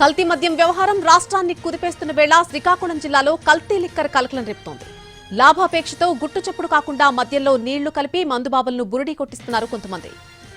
కల్తీ మద్యం వ్యవహారం రాష్ట్రాన్ని కుదిపేస్తున్న వేళ శ్రీకాకుళం జిల్లాలో కల్తీ లిక్కర్ కలకలం రేపుతోంది. లాభాపేక్షతో గుట్టు చప్పుడు కాకుండా మద్యంలో నీళ్ళు కలిపి మందుబాబులను బురుడీ కొట్టిస్తున్నారు కొంతమంది.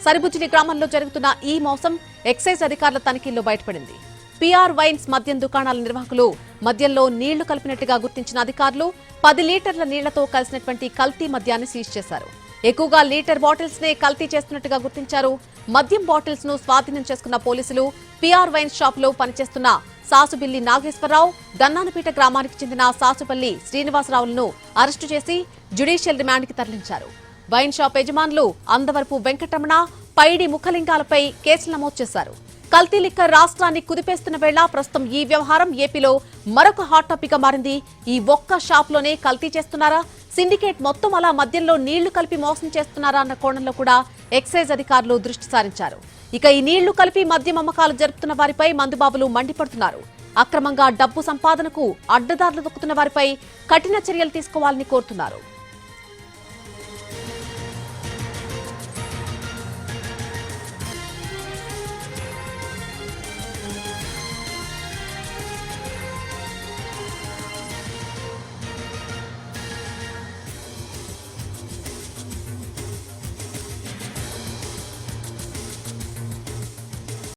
సరిబుజ్జిలి గ్రామంలో జరుగుతున్న ఈ మోసం ఎక్సైజ్ అధికారుల తనిఖీల్లో బయటపడింది. పిఆర్ వైన్స్ మద్యం దుకాణాల నిర్వాహకులు మద్యంలో నీళ్ళు కలిపినట్టుగా గుర్తించిన అధికారులు పది లీటర్ల నీళ్ళతో కలిసినటువంటి కల్తీ మద్యాన్ని సీజ్ చేశారు. ఎక్కువగా లీటర్ బాటిల్స్ నే కల్తీ చేస్తున్నట్టుగా గుర్తించారు. మద్యం బాటిల్స్ను స్వాధీనం చేసుకున్న పోలీసులు పిఆర్ వైన్ షాప్లో పనిచేస్తున్న సాసుబిల్లి నాగేశ్వరరావు గన్నానపేట గ్రామానికి చెందిన సాసుపల్లి శ్రీనివాసరావులను అరెస్టు చేసి జ్యుడిషియల్ రిమాండ్కి తరలించారు. వైన్ షాప్ యజమానులు అందవరపు వెంకటరమణ పైడి ముఖలింగాలపై కేసులు నమోదు చేశారు. కల్తీ లిక్కర్ రాష్ట్రాన్ని కుదిపేస్తున్న వేళ ప్రస్తుతం ఈ వ్యవహారం ఏపీలో మరొక హాట్ టాపిక్గా మారింది. ఈ ఒక్క షాప్లోనే కల్తీ చేస్తున్నారా? సిండికేట్ మొత్తం అలా మద్యంలో నీళ్ళు కలిపి మోసం చేస్తున్నారా అన్న కోణంలో కూడా ఎక్సైజ్ అధికారులు దృష్టి సారించారు. ఇక ఈ నీళ్ళు కలిపి మద్యం అమ్మకాలు జరుపుతున్న వారిపై మందుబాబులు మండిపడుతున్నారు. అక్రమంగా డబ్బు సంపాదనకు అడ్డదారులు దొక్కుతున్న వారిపై కఠిన చర్యలు తీసుకోవాలని కోరుతున్నారు.